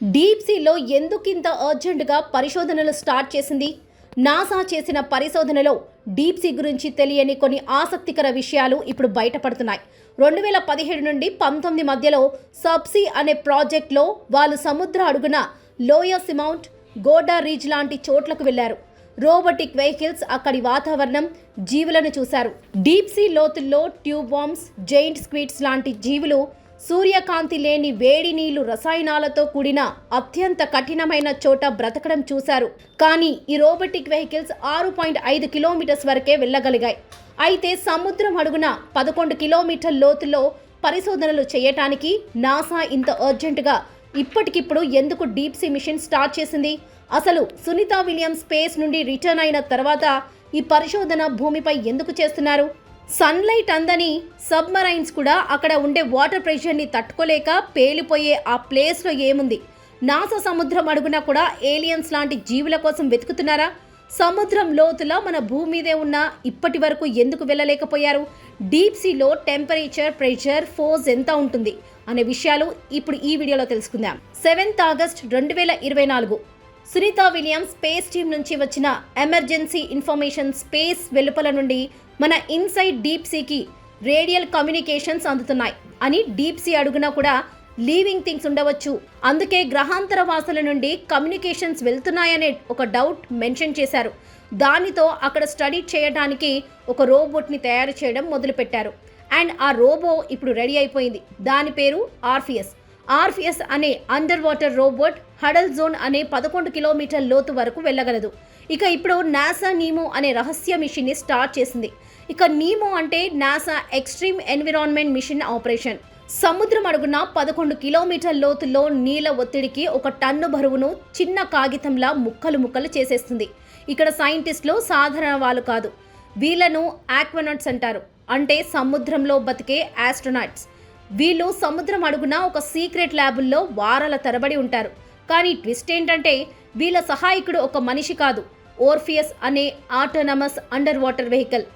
Deep సీలో ఎందుకింత అర్జెంటుగా పరిశోధనలు స్టార్ట్ చేసింది? నాసా చేసిన పరిశోధనలో డీప్ సీ గురించి తెలియని కొన్ని ఆసక్తికర విషయాలు ఇప్పుడు బయటపడుతున్నాయి. రెండు వేల పదిహేడు నుండి పంతొమ్మిది మధ్యలో సబ్సీ అనే ప్రాజెక్ట్లో వాళ్ళు సముద్ర అడుగున లోయర్ సిమౌంట్ గోడా రీజ్ లాంటి చోట్లకు వెళ్ళారు రోబోటిక్ వెహికల్స్ అక్కడి వాతావరణం జీవులను చూశారు. డీప్ సీ లోతుల్లో ట్యూబ్ వామ్స్ జైంట్ స్క్వీట్స్ లాంటి జీవులు సూర్యకాంతి లేని వేడి నీళ్ళు రసాయనాలతో కూడిన అత్యంత కఠినమైన చోట బ్రతకడం చూశారు. కానీ ఈ రోబోటిక్ వెహికల్స్ ఆరు పాయింట్ ఐదు కిలోమీటర్స్ వరకే వెళ్ళగలిగాయి. అయితే సముద్రం అడుగున పదకొండు కిలోమీటర్ లోతులో పరిశోధనలు చేయటానికి నాసా ఇంత అర్జెంటుగా ఇప్పటికిప్పుడు ఎందుకు డీప్ సీ మిషన్ స్టార్ట్ చేసింది? అసలు సునీత విలియమ్స్ స్పేస్ నుండి రిటర్న్ అయిన తర్వాత ఈ పరిశోధన భూమిపై ఎందుకు చేస్తున్నారు? సన్లైట్ అందని సబ్మరైన్స్ కూడా అక్కడ ఉండే వాటర్ ప్రెషర్ని తట్టుకోలేక పేలిపోయే ఆ ప్లేస్లో ఏముంది? నాసా సముద్రం అడుగున కూడా ఏలియన్స్ లాంటి జీవుల కోసం వెతుకుతున్నారా? సముద్రం లోతుల మన భూమి మీదే ఉన్న ఇప్పటి వరకు ఎందుకు వెళ్ళలేకపోయారు? డీప్ సీలో టెంపరేచర్ ప్రెషర్ ఫోర్స్ ఎంత ఉంటుంది? అనే విషయాలు ఇప్పుడు ఈ వీడియోలో తెలుసుకుందాం. సెవెంత్ ఆగస్ట్ రెండు వేల ఇరవై నాలుగు. సునీత విలియమ్స్ స్పేస్ టీం నుంచి వచ్చిన ఎమర్జెన్సీ ఇన్ఫర్మేషన్ స్పేస్ వెలుపల నుండి మన ఇన్సైడ్ డీప్ సీకి రేడియల్ కమ్యూనికేషన్స్ అందుతున్నాయి అని డీప్ సీ అడుగునా కూడా లీవింగ్ థింగ్స్ ఉండవచ్చు. అందుకే గ్రహాంతర వాసుల నుండి కమ్యూనికేషన్స్ వెళ్తున్నాయనే ఒక డౌట్ మెన్షన్ చేశారు. దానితో అక్కడ స్టడీ చేయడానికి ఒక రోబోట్ని తయారు చేయడం మొదలుపెట్టారు. అండ్ ఆ రోబో ఇప్పుడు రెడీ అయిపోయింది. దాని పేరు ఆర్ఫియస్. ఆర్ఫియస్ అనే under water robot hadal zone అనే పదకొండు కిలోమీటర్ లోతు వరకు వెళ్ళగలదు. ఇక ఇప్పుడు నాసా నీమో అనే రహస్య మిషన్ని స్టార్ట్ చేసింది. ఇక నీమో అంటే NASA extreme environment mission operation. సముద్రం అడుగున పదకొండు కిలోమీటర్ లోతులో నీళ్ళ ఒత్తిడికి ఒక టన్ను బరువును చిన్న కాగితంలా ముక్కలు ముక్కలు చేసేస్తుంది. ఇక్కడ సైంటిస్టులు సాధారణ వాళ్ళు కాదు. వీళ్ళను ఆక్వనట్స్ అంటారు. అంటే సముద్రంలో బతికే ఆస్ట్రోనాట్స్. వీళ్ళు సముద్రం అడుగున ఒక సీక్రెట్ ల్యాబుల్లో వారాల తరబడి ఉంటారు. కానీ ట్విస్ట్ ఏంటంటే వీళ్ళ సహాయకుడు ఒక మనిషి కాదు. ఓర్ఫియస్ అనే ఆటోనమస్ అండర్ వాటర్ వెహికల్.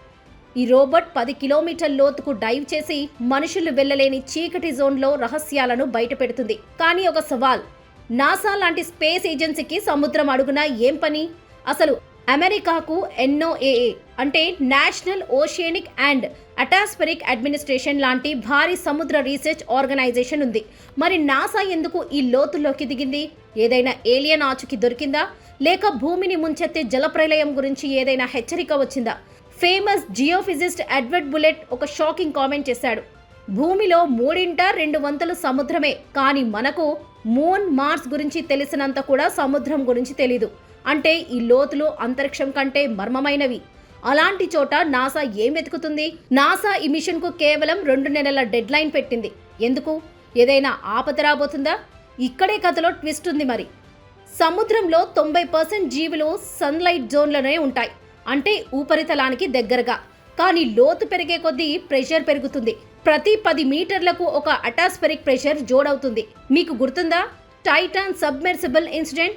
ఈ రోబోట్ పది కిలోమీటర్ లోతుకు డైవ్ చేసి మనుషులు వెళ్ళలేని చీకటి జోన్లో రహస్యాలను బయటపెడుతుంది. కానీ ఒక సవాల్ నాసా లాంటి స్పేస్ ఏజెన్సీకి సముద్రం అడుగున ఏం పని? అసలు అమెరికాకు ఎన్ఓఏఏ అంటే national oceanic and atmospheric administration లాంటి భారీ సముద్ర రీసెర్చ్ ఆర్గనైజేషన్ ఉంది. మరి నాసా ఎందుకు ఈ లోతుల్లోకి దిగింది? ఏదైనా ఏలియన్ ఆచుకి దొరికిందా? లేక భూమిని ముంచెత్తే జలప్రలయం గురించి ఏదైనా హెచ్చరిక వచ్చిందా? ఫేమస్ జియోఫిజిస్ట్ ఎడ్వర్డ్ బుల్లెట్ ఒక షాకింగ్ కామెంట్ చేశాడు. భూమిలో మూడింట రెండు వంతులు సముద్రమే కానీ మనకు మూన్ మార్స్ గురించి తెలిసినంత కూడా సముద్రం గురించి తెలీదు. అంటే ఈ లోతులు అంతరిక్షం కంటే మర్మమైనవి. అలాంటి చోట నాసా ఏం వెతుకుతుంది? నాసా ఈ మిషన్కు కేవలం రెండు నెలల డెడ్ లైన్ పెట్టింది. ఎందుకు? ఏదైనా ఆపద రాబోతుందా? ఇక్కడే కథలో ట్విస్ట్ ఉంది మరి. సముద్రంలో తొంభై పర్సెంట్ జీవులు సన్లైట్ జోన్లోనే ఉంటాయి. అంటే ఉపరితలానికి దగ్గరగా. కానీ లోతు పెరిగే కొద్దీ ప్రెషర్ పెరుగుతుంది. ప్రతి పది మీటర్లకు ఒక అటాస్ఫెరిక్ ప్రెషర్ జోడవుతుంది. మీకు గుర్తుందా? Titan submersible incident?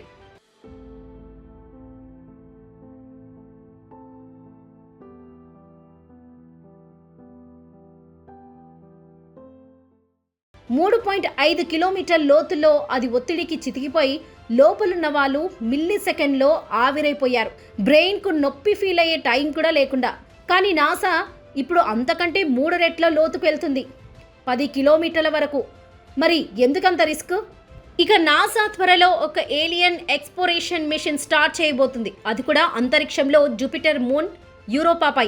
మూడు పాయింట్ ఐదు కిలోమీటర్ లోతులో అది ఒత్తిడికి చితికిపోయి లోపలున్న వాళ్ళు మిల్లీ సెకండ్లో ఆవిరైపోయారు. బ్రెయిన్కు నొప్పి ఫీల్ అయ్యే టైం కూడా లేకుండా. కానీ నాసా ఇప్పుడు అంతకంటే మూడు రెట్ల లోతుకు వెళ్తుంది. పది కిలోమీటర్ల వరకు. మరి ఎందుకంత రిస్క్? ఇక నాసా త్వరలో ఒక ఏలియన్ ఎక్స్పోరేషన్ మిషన్ స్టార్ట్ చేయబోతుంది. అది కూడా అంతరిక్షంలో జూపిటర్ మూన్ యూరోపాపై.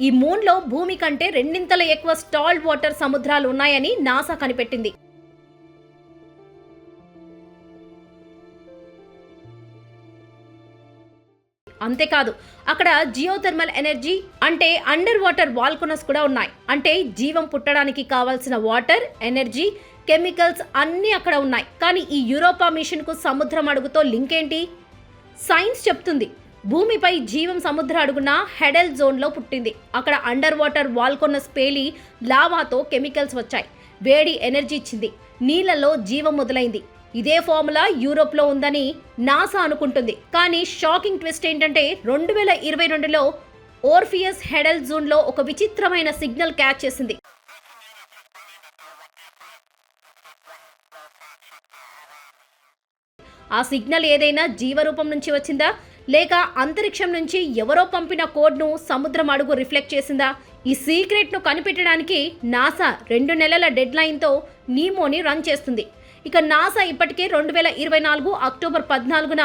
ఈ మూన్లో భూమి కంటే రెండింతల ఎక్కువ స్టాల్డ్ వాటర్ సముద్రాలు ఉన్నాయని నాసా కనిపెట్టింది. అంతేకాదు అక్కడ జియోథర్మల్ ఎనర్జీ అంటే అండర్ వాటర్ వాల్కోనస్ కూడా ఉన్నాయి. అంటే జీవం పుట్టడానికి కావాల్సిన వాటర్ ఎనర్జీ కెమికల్స్ అన్నీ అక్కడ ఉన్నాయి. కానీ ఈ యూరోపా మిషన్కు సముద్రం అడుగుతో లింక్ ఏంటి? సైన్స్ చెప్తుంది. భూమిపై జీవం సముద్ర అడుగున హెడల్ జోన్లో పుట్టింది. అక్కడ అండర్ వాటర్ వాల్కొన్న పేలి లావాతో కెమికల్స్ వచ్చాయి. వేడి ఎనర్జీ ఇచ్చింది. నీళ్ళలో జీవం మొదలైంది. ఇదే ఫార్ములా యూరోప్లో ఉందని నాసా అనుకుంటుంది. కానీ షాకింగ్ ట్విస్ట్ ఏంటంటే రెండు వేల ఇరవై రెండులో ఓర్ఫియస్ హెడల్ జోన్లో ఒక విచిత్రమైన సిగ్నల్ క్యాచ్ చేసింది. ఆ సిగ్నల్ ఏదైనా జీవరూపం నుంచి వచ్చిందా? లేక అంతరిక్షం నుంచి ఎవరో పంపిన కోడ్ను సముద్రం అడుగు రిఫ్లెక్ట్ చేసిందా? ఈ సీక్రెట్ను కనిపెట్టడానికి నాసా రెండు నెలల డెడ్ లైన్తో నీమోని రన్ చేస్తుంది. ఇక నాసా ఇప్పటికే రెండు వేల ఇరవై నాలుగు అక్టోబర్ పద్నాలుగున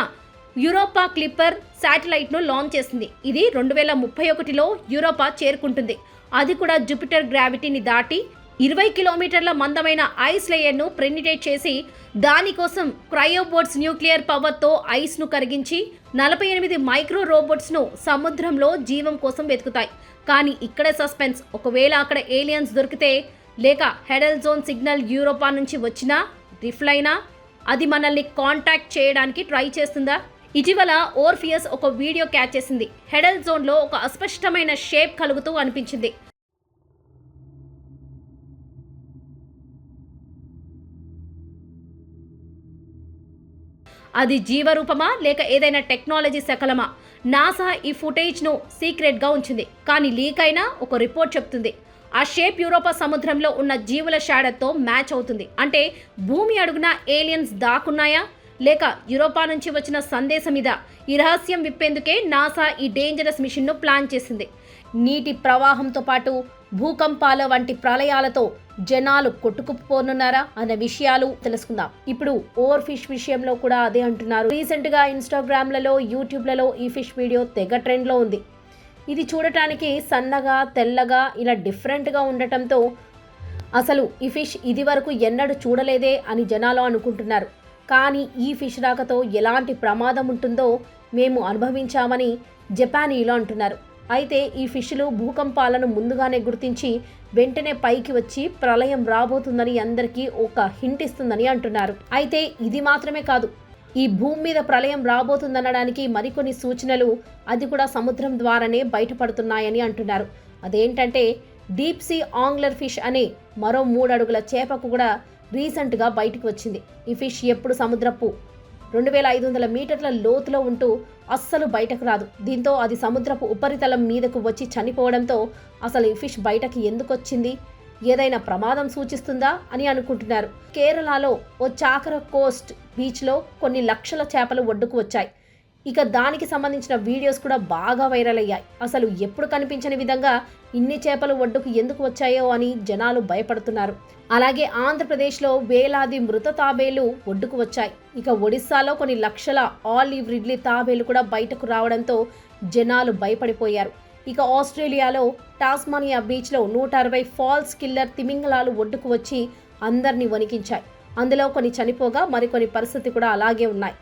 యూరోపా క్లిప్పర్ శాటిలైట్ను లాంచ్ చేసింది. ఇది రెండు వేల ముప్పై ఒకటిలో యూరోపా చేరుకుంటుంది. అది కూడా జూపిటర్ గ్రావిటీని దాటి ఇరవై కిలోమీటర్ల మందమైన ఐస్ లేయర్ను ప్రెనిటేట్ చేసి దానికోసం క్రయోబోట్స్ న్యూక్లియర్ పవర్తో ఐస్ను కరిగించి నలభై ఎనిమిది మైక్రో రోబోట్స్ను సముద్రంలో జీవం కోసం వెతుకుతాయి. కానీ ఇక్కడే సస్పెన్స్. ఒకవేళ అక్కడ ఏలియన్స్ దొరికితే లేక హెడల్ జోన్ సిగ్నల్ యూరోపా నుంచి వచ్చినా రిఫ్లైనా అది మనల్ని కాంటాక్ట్ చేయడానికి ట్రై చేస్తుందా? ఇటీవల ఓర్ఫియస్ ఒక వీడియో క్యాచ్ చేసింది. హెడల్ జోన్లో ఒక అస్పష్టమైన షేప్ కలుగుతూ అనిపించింది. అది జీవరూపమా లేక ఏదైనా టెక్నాలజీ శకలమా నాసా ఈ ఫుటేజ్ను సీక్రెట్గా ఉంచింది. కానీ లీక్ అయినా ఒక రిపోర్ట్ చెప్తుంది. ఆ షేప్ యూరోపా సముద్రంలో ఉన్న జీవుల షాడర్తో మ్యాచ్ అవుతుంది. అంటే భూమి అడుగున ఏలియన్స్ దాక్కున్నాయా? లేక యూరోపా నుంచి వచ్చిన సందేశం ఇదా? ఈ రహస్యం విప్పేందుకే నాసా ఈ డేంజరస్ మిషన్ను ప్లాన్ చేసింది. నీటి ప్రవాహంతో పాటు భూకంపాల వంటి ప్రళయాలతో జనాలు కొట్టుకుపోనున్నారా అనే విషయాలు తెలుసుకుందాం. ఇప్పుడు ఓవర్ ఫిష్ విషయంలో కూడా అదే అంటున్నారు. రీసెంట్గా ఇన్స్టాగ్రామ్లలో యూట్యూబ్లలో ఈ ఫిష్ వీడియో తెగ ట్రెండ్లో ఉంది. ఇది చూడటానికి సన్నగా తెల్లగా ఇలా డిఫరెంట్గా ఉండటంతో అసలు ఈ ఫిష్ ఇది వరకు ఎన్నడూ చూడలేదే అని జనాలు అనుకుంటున్నారు. కానీ ఈ ఫిష్ రాకతో ఎలాంటి ప్రమాదం ఉంటుందో మేము అనుభవించామని జపానీయులు అంటున్నారు. అయితే ఈ ఫిష్లు భూకంపాలను ముందుగానే గుర్తించి వెంటనే పైకి వచ్చి ప్రళయం రాబోతుందని అందరికీ ఒక హింట్ ఇస్తుందని అంటున్నారు. అయితే ఇది మాత్రమే కాదు. ఈ భూమి మీద ప్రళయం రాబోతుందనడానికి మరికొన్ని సూచనలు అది కూడా సముద్రం ద్వారానే బయటపడుతున్నాయని అంటున్నారు. అదేంటంటే డీప్ సీ ఆంగ్లర్ ఫిష్ అనే మరో మూడు అడుగుల చేపకు కూడా రీసెంట్గా బయటకు వచ్చింది. ఈ ఫిష్ ఎప్పుడు సముద్రపు రెండు వేల ఐదు వందల మీటర్ల లోతులో ఉంటూ అస్సలు బయటకు రాదు. దీంతో అది సముద్రపు ఉపరితలం మీదకు వచ్చి చనిపోవడంతో అసలు ఈ ఫిష్ బయటకి ఎందుకు వచ్చింది ఏదైనా ప్రమాదం సూచిస్తుందా? అని అనుకుంటున్నారు. కేరళలో ఓ చాకర కోస్ట్ బీచ్లో కొన్ని లక్షల చేపలు ఒడ్డుకు వచ్చాయి. ఇక దానికి సంబంధించిన వీడియోస్ కూడా బాగా వైరల్ అయ్యాయి. అసలు ఎప్పుడు కనిపించని విధంగా ఇన్ని చేపలు ఒడ్డుకు ఎందుకు వచ్చాయో అని జనాలు భయపడుతున్నారు. అలాగే ఆంధ్రప్రదేశ్లో వేలాది మృత తాబేలు ఒడ్డుకు వచ్చాయి. ఇక ఒడిస్సాలో కొన్ని లక్షల ఆలివ్ రిడ్లీ తాబేలు కూడా బయటకు రావడంతో జనాలు భయపడిపోయారు. ఇక ఆస్ట్రేలియాలో టాస్మానియా బీచ్లో నూట అరవై ఫాల్స్ కిల్లర్ తిమింగలాలు ఒడ్డుకు వచ్చి అందరినీ వణికించాయి. అందులో కొన్ని చనిపోగా మరికొన్ని పరిస్థితి కూడా అలాగే ఉన్నాయి.